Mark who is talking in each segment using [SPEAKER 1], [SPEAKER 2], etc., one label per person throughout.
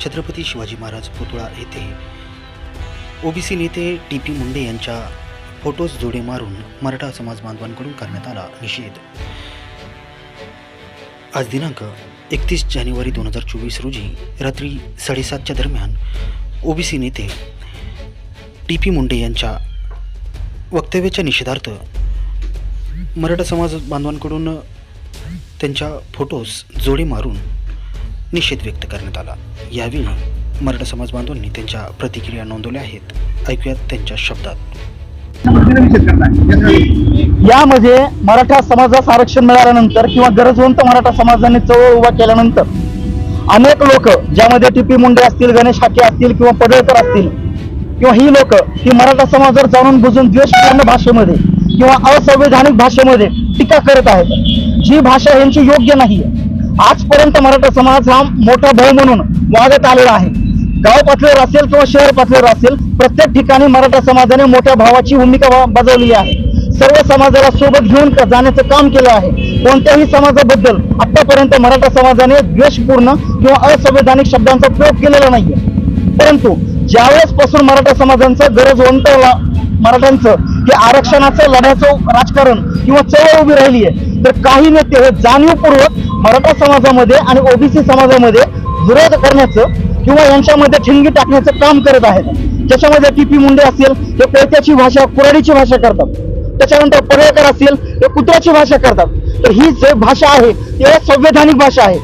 [SPEAKER 1] छत्रपती शिवाजी महाराज पुतळा येथे ओबीसी नेते टी पी मुंडे यांच्या फोटोज जोडे मारून मराठा समाज बांधवांकडून करण्यात आला निषेध. आज दिनांक एकतीस जानेवारी दोन हजार चोवीस रोजी रात्री साडेसातच्या दरम्यान ओबीसी नेते टी पी मुंडे यांच्या वक्तव्याच्या निषेधार्थ मराठा समाज बांधवांकडून त्यांच्या फोटोस जोडे मारून निषेध व्यक्त करण्यात आला. यावेळी मराठा समाज बांधवांनी त्यांच्या प्रतिक्रिया नोंदवल्या आहेत. ऐकूयात त्यांच्या शब्दात.
[SPEAKER 2] यामध्ये मराठा समाजास आरक्षण मिळाल्यानंतर किंवा गरजवंत मराठा समाजाने चळवळ उभा केल्यानंतर अनेक लोक ज्यामध्ये टीपी मुंडे असतील गणेश हाके असतील किंवा पडळकर असतील किंवा ही लोक ही मराठा समाजावर जाणून बुजून द्वेषपूर्ण भाषेमध्ये किंवा असंवैधानिक भाषेमध्ये टीका करत आहेत. जी भाषा यांची योग्य नाहीये. आजपर्यंत मराठा समाज हा मोठा भाऊ म्हणून वागत आलेला आहे. गाव पातळीवर असेल किंवा शहर पातळीवर असेल प्रत्येक ठिकाणी मराठा समाजाने मोठ्या भावाची भूमिका बजावलेली आहे. सर्व समाजाला सोबत घेऊन जाण्याचं काम केलं आहे. कोणत्याही समाजाबद्दल आतापर्यंत मराठा समाजाने द्वेषपूर्ण किंवा असंवैधानिक शब्दांचा प्रयोग केलेला नाहीये. परंतु ज्यावेळेस पासून मराठा समाजांचा गरजवंत ओंटवला मराठ्यांचं हे आरक्षणाचं लढ्याचं राजकारण किंवा चळवळ उभी राहिली आहे तर काही नेते हे जाणीवपूर्वक मराठा समाजामध्ये आणि ओबीसी समाजामध्ये विरोध करण्याचं किंवा यांच्यामध्ये ठिणगी टाकण्याचं काम करत आहेत. ज्याच्यामध्ये टीपी मुंडे असेल हे कोयत्याची भाषा कुराडीची भाषा करतात. त्याच्यानंतर पर्यकर असेल हे कुत्र्याची भाषा करतात. तर ही जे भाषा आहे ती संवैधानिक भाषा आहे.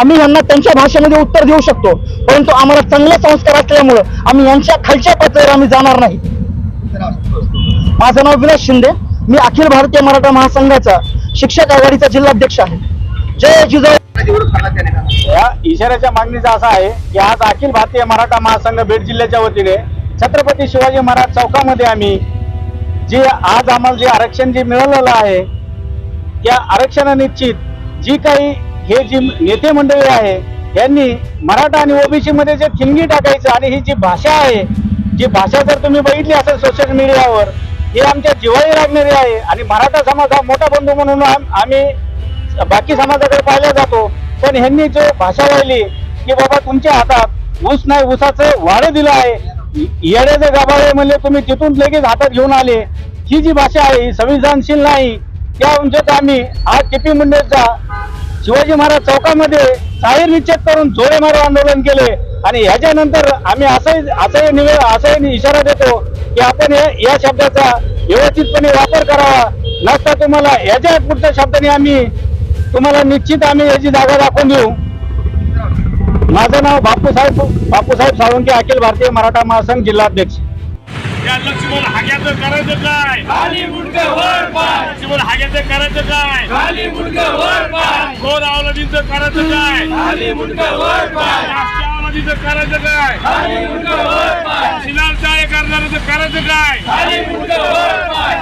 [SPEAKER 2] आम्ही यांना त्यांच्या भाषेमध्ये उत्तर देऊ शकतो परंतु आम्हाला चांगले संस्कार असल्यामुळं आम्ही यांच्या खालच्या पातळीवर आम्ही जाणार नाही. माझं नाव विलास शिंदे. मी अखिल भारतीय मराठा महासंघाचा शिक्षक आघाडीचा जिल्हाध्यक्ष आहे. जय जिजाऊ.
[SPEAKER 3] या इशाऱ्याच्या मागणीचा असा आहे की आज अखिल भारतीय मराठा महासंघ बीड जिल्ह्याच्या वतीने छत्रपती शिवाजी महाराज चौकामध्ये आम्ही जे आज आम्हाला जे आरक्षण जे मिळालेलं आहे त्या आरक्षणानिश्चित जी काही हे जी नेते मंडळी आहे यांनी मराठा आणि ओबीसी मध्ये जे थिंगी टाकायचं आणि ही जी भाषा आहे जी भाषा जर तुम्ही बघितली असेल सोशल मीडियावर ही आमच्या जिवाळी लागणारी आहे आणि मराठा समाज हा मोठा बंधू म्हणून आम्ही बाकी समाजाकडे पाहिला जातो. पण ह्यांनी जो भाषा राहिली की बाबा तुमच्या हातात ऊस नाही ऊसाचं वाढ दिलं आहे. येड्याचे गाभाळे म्हणले तुम्ही तिथून लगेच हातात घेऊन आले. ही जी भाषा आहे ही संविधानशील नाही. त्या म्हणजे आम्ही आज टीपी मुंडेचा शिवाजी महाराज चौकामध्ये साहिर निश्चित करून जोडे मारो आंदोलन केले. आणि ह्याच्यानंतर आम्ही असंही असंही निवे असंही इशारा देतो की आपण या शब्दाचा व्यवस्थितपणे वापर करावा. नसता तुम्हाला याच्या पुढच्या शब्दाने आम्ही तुम्हाला निश्चित आम्ही याची जागा दाखवून देऊ. माझं नाव बापूसाहेब बापूसाहेब साळुंके अखिल भारतीय मराठा महासंघ जिल्हाध्यक्ष.
[SPEAKER 4] या लक्ष्मण हाग्याचं करायचं काय?
[SPEAKER 5] खाली मुंडक वर पाय.
[SPEAKER 4] लक्ष्मण हाग्याचं करायचं काय?
[SPEAKER 5] खाली मुंडक वर पाय.
[SPEAKER 4] गोर अवलादीचं करायचं काय?
[SPEAKER 5] खाली मुंडक वर पाय.
[SPEAKER 4] राष्ट्रीय अवलादीचं करायचं काय?
[SPEAKER 5] खाली मुंडक वर पाय.
[SPEAKER 4] शिलार चाळे करणाऱ्याचं करायचं काय?
[SPEAKER 5] खाली मुंडक वर पाय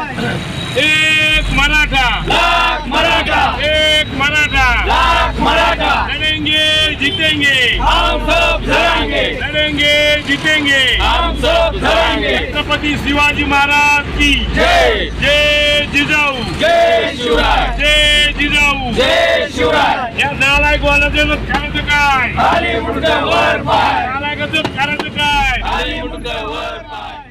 [SPEAKER 4] एक मराठा
[SPEAKER 5] लाख मराठा
[SPEAKER 4] एक मराठा
[SPEAKER 5] लाख मराठा
[SPEAKER 4] लढेंगे जितेंगे।
[SPEAKER 5] हम सब लड़ेंगे
[SPEAKER 4] लढेंगे जितेंगे।
[SPEAKER 5] हम सब लड़ेंगे
[SPEAKER 4] छत्रपती शिवाजी महाराज की।
[SPEAKER 5] जय।
[SPEAKER 4] जय जिजाऊ।
[SPEAKER 5] जय शिवराय।
[SPEAKER 4] जय जिजाऊ।
[SPEAKER 5] जय शिवराय।
[SPEAKER 4] या नालायक वालाचं करायचं काय?
[SPEAKER 5] खाली मुंडक वर पाय।
[SPEAKER 4] नालायकाचं करायचं काय?
[SPEAKER 5] वर